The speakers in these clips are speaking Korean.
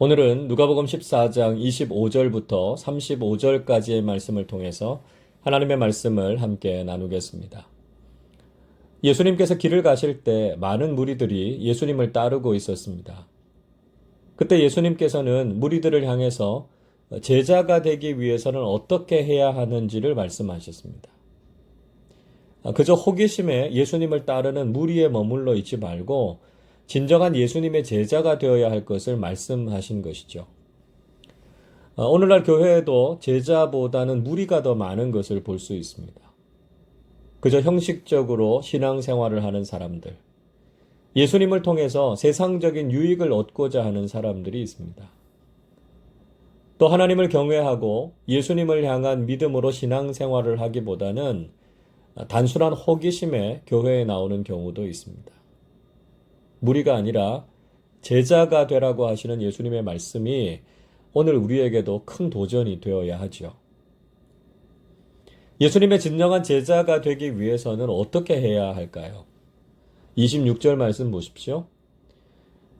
오늘은 누가복음 14장 25절부터 35절까지의 말씀을 통해서 하나님의 말씀을 함께 나누겠습니다. 예수님께서 길을 가실 때 많은 무리들이 예수님을 따르고 있었습니다. 그때 예수님께서는 무리들을 향해서 제자가 되기 위해서는 어떻게 해야 하는지를 말씀하셨습니다. 그저 호기심에 예수님을 따르는 무리에 머물러 있지 말고 진정한 예수님의 제자가 되어야 할 것을 말씀하신 것이죠. 어, 오늘날 교회에도 제자보다는 무리가 더 많은 것을 볼 수 있습니다. 그저 형식적으로 신앙생활을 하는 사람들, 예수님을 통해서 세상적인 유익을 얻고자 하는 사람들이 있습니다. 또 하나님을 경외하고 예수님을 향한 믿음으로 신앙생활을 하기보다는 단순한 호기심에 교회에 나오는 경우도 있습니다. 무리가 아니라 제자가 되라고 하시는 예수님의 말씀이 오늘 우리에게도 큰 도전이 되어야 하지요. 예수님의 진정한 제자가 되기 위해서는 어떻게 해야 할까요? 26절 말씀 보십시오.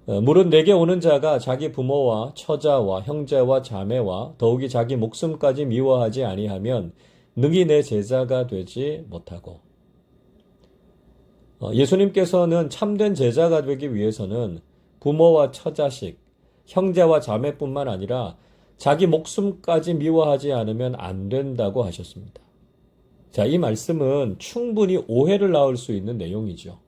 어, 물은 내게 오는 자가 자기 부모와 처자와 형제와 자매와 더욱이 자기 목숨까지 미워하지 아니하면 능히 내 제자가 되지 못하고 어, 예수님께서는 참된 제자가 되기 위해서는 부모와 처자식, 형제와 자매뿐만 아니라 자기 목숨까지 미워하지 않으면 안 된다고 하셨습니다. 자, 이 말씀은 충분히 오해를 낳을 수 있는 내용이죠.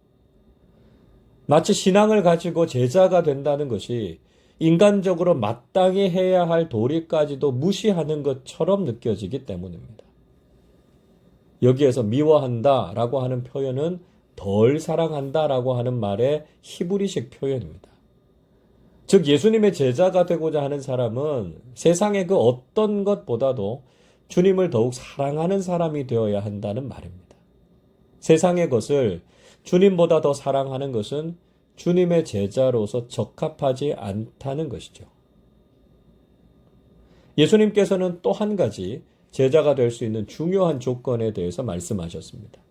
마치 신앙을 가지고 제자가 된다는 것이 인간적으로 마땅히 해야 할 도리까지도 무시하는 것처럼 느껴지기 때문입니다. 여기에서 미워한다 라고 하는 표현은 덜 사랑한다라고 하는 말의 히브리식 표현입니다. 즉 예수님의 제자가 되고자 하는 사람은 세상의 그 어떤 것보다도 주님을 더욱 사랑하는 사람이 되어야 한다는 말입니다. 세상의 것을 주님보다 더 사랑하는 것은 주님의 제자로서 적합하지 않다는 것이죠. 예수님께서는 또 한 가지 제자가 될 수 있는 중요한 조건에 대해서 말씀하셨습니다.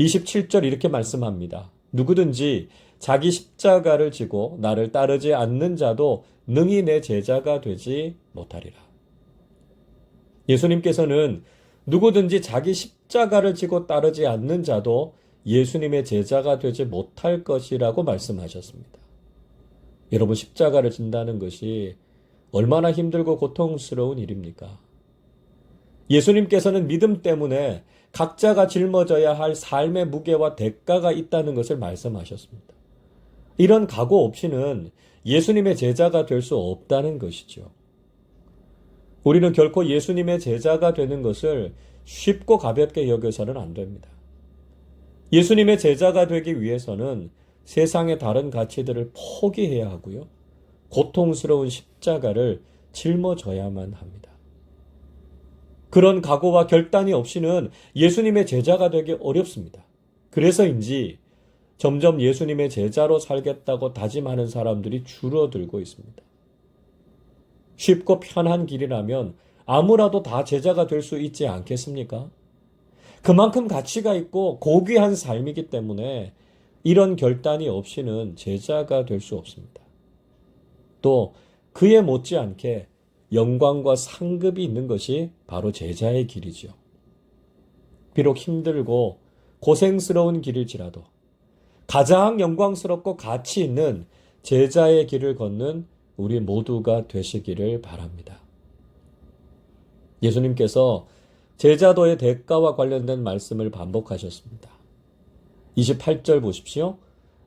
27절 이렇게 말씀합니다. 누구든지 자기 십자가를 지고 나를 따르지 않는 자도 능히 내 제자가 되지 못하리라. 예수님께서는 누구든지 자기 십자가를 지고 따르지 않는 자도 예수님의 제자가 되지 못할 것이라고 말씀하셨습니다. 여러분, 십자가를 진다는 것이 얼마나 힘들고 고통스러운 일입니까? 예수님께서는 믿음 때문에 각자가 짊어져야 할 삶의 무게와 대가가 있다는 것을 말씀하셨습니다. 이런 각오 없이는 예수님의 제자가 될 수 없다는 것이죠. 우리는 결코 예수님의 제자가 되는 것을 쉽고 가볍게 여겨서는 안 됩니다. 예수님의 제자가 되기 위해서는 세상의 다른 가치들을 포기해야 하고요. 고통스러운 십자가를 짊어져야만 합니다. 그런 각오와 결단이 없이는 예수님의 제자가 되기 어렵습니다. 그래서인지 점점 예수님의 제자로 살겠다고 다짐하는 사람들이 줄어들고 있습니다. 쉽고 편한 길이라면 아무라도 다 제자가 될 수 있지 않겠습니까? 그만큼 가치가 있고 고귀한 삶이기 때문에 이런 결단이 없이는 제자가 될 수 없습니다. 또 그에 못지않게 영광과 상급이 있는 것이 바로 제자의 길이지요. 비록 힘들고 고생스러운 길일지라도 가장 영광스럽고 가치 있는 제자의 길을 걷는 우리 모두가 되시기를 바랍니다. 예수님께서 제자도의 대가와 관련된 말씀을 반복하셨습니다. 28절 보십시오.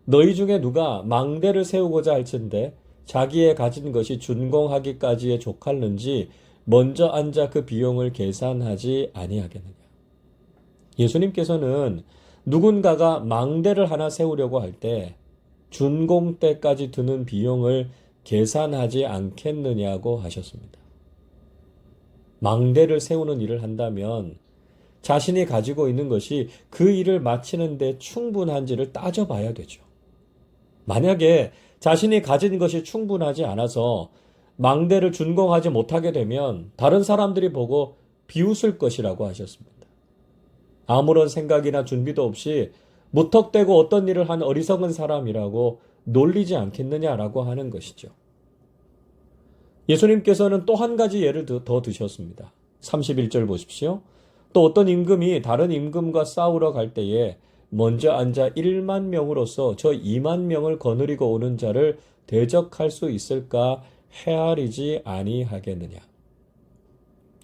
너희 중에 누가 망대를 세우고자 할진데 자기의 가진 것이 준공하기까지에 족할는지 먼저 앉아 그 비용을 계산하지 아니하겠느냐. 예수님께서는 누군가가 망대를 하나 세우려고 할 때 준공 때까지 드는 비용을 계산하지 않겠느냐고 하셨습니다. 망대를 세우는 일을 한다면 자신이 가지고 있는 것이 그 일을 마치는데 충분한지를 따져봐야 되죠. 만약에 자신이 가진 것이 충분하지 않아서 망대를 준공하지 못하게 되면 다른 사람들이 보고 비웃을 것이라고 하셨습니다. 아무런 생각이나 준비도 없이 무턱대고 어떤 일을 한 어리석은 사람이라고 놀리지 않겠느냐라고 하는 것이죠. 예수님께서는 또 한 가지 예를 더- 더 드셨습니다. 31절 보십시오. 또 어떤 임금이 다른 임금과 싸우러 갈 때에 먼저 앉아 1만 명으로서 저 2만 명을 거느리고 오는 자를 대적할 수 있을까 헤아리지 아니하겠느냐.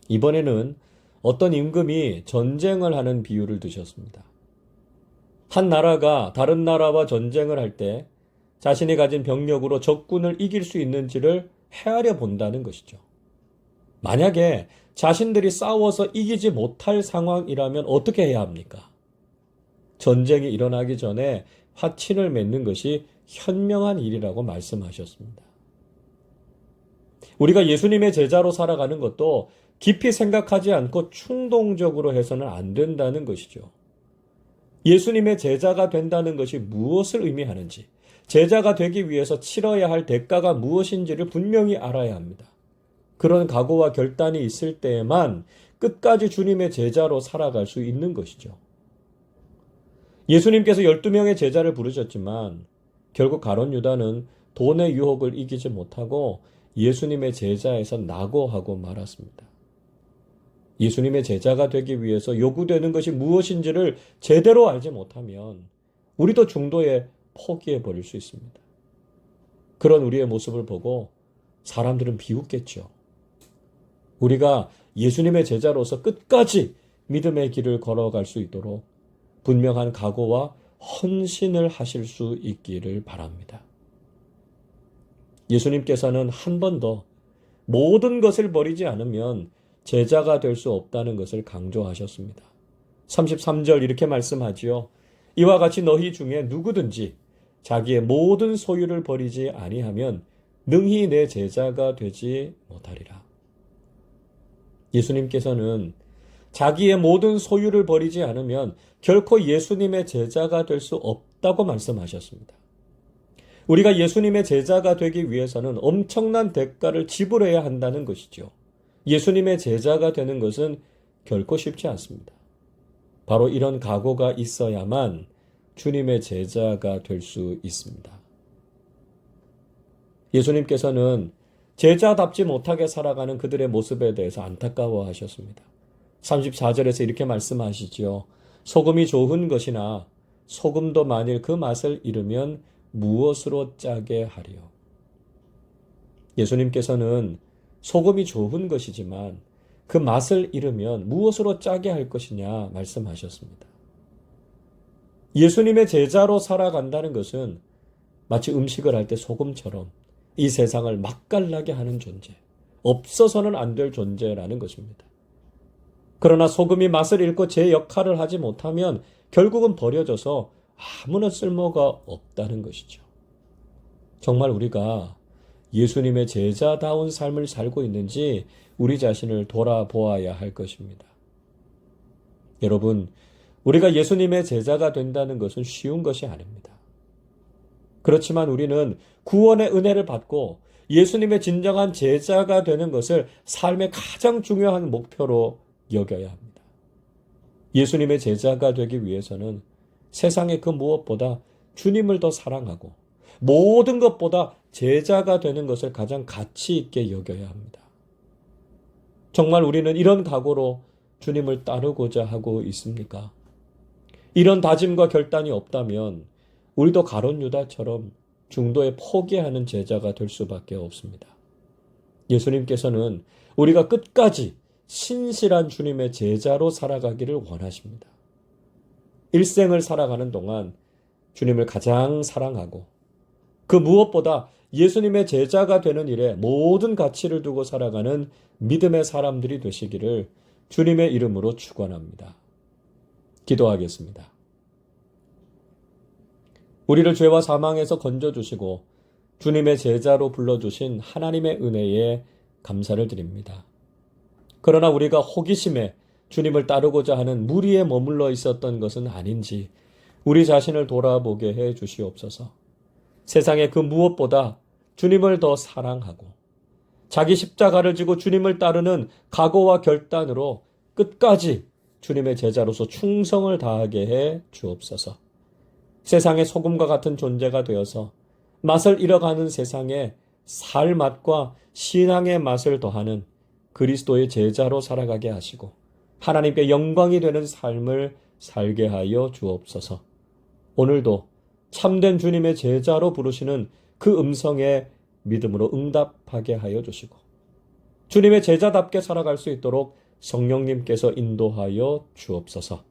이번에는 어떤 임금이 전쟁을 하는 비유를 드셨습니다. 한 나라가 다른 나라와 전쟁을 할 때 자신이 가진 병력으로 적군을 이길 수 있는지를 헤아려 본다는 것이죠. 만약에 자신들이 싸워서 이기지 못할 상황이라면 어떻게 해야 합니까? 전쟁이 일어나기 전에 화친을 맺는 것이 현명한 일이라고 말씀하셨습니다. 우리가 예수님의 제자로 살아가는 것도 깊이 생각하지 않고 충동적으로 해서는 안 된다는 것이죠. 예수님의 제자가 된다는 것이 무엇을 의미하는지, 제자가 되기 위해서 치러야 할 대가가 무엇인지를 분명히 알아야 합니다. 그런 각오와 결단이 있을 때에만 끝까지 주님의 제자로 살아갈 수 있는 것이죠. 예수님께서 12명의 제자를 부르셨지만 결국 가론 유다는 돈의 유혹을 이기지 못하고 예수님의 제자에서 낙오하고 말았습니다. 예수님의 제자가 되기 위해서 요구되는 것이 무엇인지를 제대로 알지 못하면 우리도 중도에 포기해 버릴 수 있습니다. 그런 우리의 모습을 보고 사람들은 비웃겠죠. 우리가 예수님의 제자로서 끝까지 믿음의 길을 걸어갈 수 있도록 분명한 각오와 헌신을 하실 수 있기를 바랍니다. 예수님께서는 한 번 더 모든 것을 버리지 않으면 제자가 될 수 없다는 것을 강조하셨습니다. 33절 이렇게 말씀하지요. 이와 같이 너희 중에 누구든지 자기의 모든 소유를 버리지 아니하면 능히 내 제자가 되지 못하리라. 예수님께서는 자기의 모든 소유를 버리지 않으면 결코 예수님의 제자가 될 수 없다고 말씀하셨습니다. 우리가 예수님의 제자가 되기 위해서는 엄청난 대가를 지불해야 한다는 것이죠. 예수님의 제자가 되는 것은 결코 쉽지 않습니다. 바로 이런 각오가 있어야만 주님의 제자가 될 수 있습니다. 예수님께서는 제자답지 못하게 살아가는 그들의 모습에 대해서 안타까워 하셨습니다. 34절에서 이렇게 말씀하시지요. 소금이 좋은 것이나 소금도 만일 그 맛을 잃으면 무엇으로 짜게 하리요? 예수님께서는 소금이 좋은 것이지만 그 맛을 잃으면 무엇으로 짜게 할 것이냐 말씀하셨습니다. 예수님의 제자로 살아간다는 것은 마치 음식을 할 때 소금처럼 이 세상을 맛깔나게 하는 존재, 없어서는 안 될 존재라는 것입니다. 그러나 소금이 맛을 잃고 제 역할을 하지 못하면 결국은 버려져서 아무런 쓸모가 없다는 것이죠. 정말 우리가 예수님의 제자다운 삶을 살고 있는지 우리 자신을 돌아보아야 할 것입니다. 여러분, 우리가 예수님의 제자가 된다는 것은 쉬운 것이 아닙니다. 그렇지만 우리는 구원의 은혜를 받고 예수님의 진정한 제자가 되는 것을 삶의 가장 중요한 목표로 여겨야 합니다. 예수님의 제자가 되기 위해서는 세상의 그 무엇보다 주님을 더 사랑하고 모든 것보다 제자가 되는 것을 가장 가치 있게 여겨야 합니다. 정말 우리는 이런 각오로 주님을 따르고자 하고 있습니까? 이런 다짐과 결단이 없다면 우리도 가론 유다처럼 중도에 포기하는 제자가 될 수밖에 없습니다. 예수님께서는 우리가 끝까지 신실한 주님의 제자로 살아가기를 원하십니다. 일생을 살아가는 동안 주님을 가장 사랑하고 그 무엇보다 예수님의 제자가 되는 일에 모든 가치를 두고 살아가는 믿음의 사람들이 되시기를 주님의 이름으로 축원합니다. 기도하겠습니다. 우리를 죄와 사망에서 건져 주시고 주님의 제자로 불러 주신 하나님의 은혜에 감사를 드립니다. 그러나 우리가 호기심에 주님을 따르고자 하는 무리에 머물러 있었던 것은 아닌지 우리 자신을 돌아보게 해 주시옵소서. 세상의 그 무엇보다 주님을 더 사랑하고 자기 십자가를 지고 주님을 따르는 각오와 결단으로 끝까지 주님의 제자로서 충성을 다하게 해 주옵소서. 세상의 소금과 같은 존재가 되어서 맛을 잃어가는 세상에 살 맛과 신앙의 맛을 더하는 그리스도의 제자로 살아가게 하시고 하나님께 영광이 되는 삶을 살게 하여 주옵소서. 오늘도 참된 주님의 제자로 부르시는 그 음성에 믿음으로 응답하게 하여 주시고 주님의 제자답게 살아갈 수 있도록 성령님께서 인도하여 주옵소서.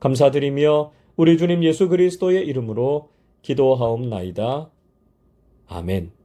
감사드리며 우리 주님 예수 그리스도의 이름으로 기도하옵나이다. 아멘.